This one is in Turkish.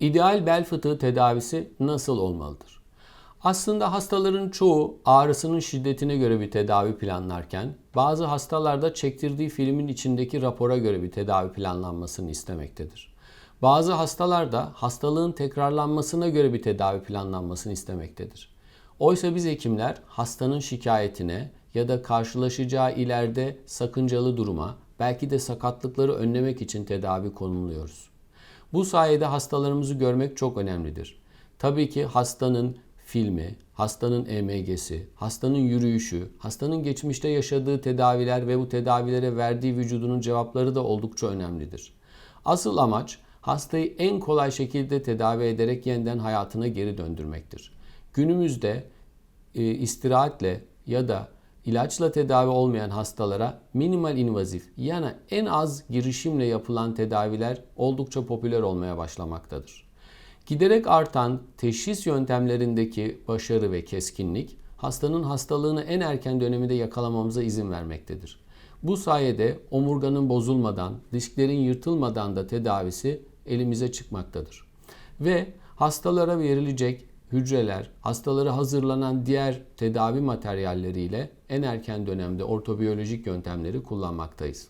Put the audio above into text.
İdeal bel fıtığı tedavisi nasıl olmalıdır? Aslında hastaların çoğu ağrısının şiddetine göre bir tedavi planlarken bazı hastalarda çektirdiği filmin içindeki rapora göre bir tedavi planlanmasını istemektedir. Bazı hastalarda hastalığın tekrarlanmasına göre bir tedavi planlanmasını istemektedir. Oysa biz hekimler hastanın şikayetine ya da karşılaşacağı ileride sakıncalı duruma, belki de sakatlıkları önlemek için tedavi konumluyoruz. Bu sayede hastalarımızı görmek çok önemlidir. Tabii ki hastanın filmi, hastanın EMG'si, hastanın yürüyüşü, hastanın geçmişte yaşadığı tedaviler ve bu tedavilere verdiği vücudunun cevapları da oldukça önemlidir. Asıl amaç hastayı en kolay şekilde tedavi ederek yeniden hayatına geri döndürmektir. Günümüzde e, istirahatle ya da ilaçla tedavi olmayan hastalara minimal invazif yani en az girişimle yapılan tedaviler oldukça popüler olmaya başlamaktadır. Giderek artan teşhis yöntemlerindeki başarı ve keskinlik hastanın hastalığını en erken döneminde yakalamamıza izin vermektedir. Bu sayede omurganın bozulmadan, disklerin yırtılmadan da tedavisi elimize çıkmaktadır. Ve hastalara verilecek hücreler, hastalara hazırlanan diğer tedavi materyalleriyle en erken dönemde ortobiyolojik yöntemleri kullanmaktayız.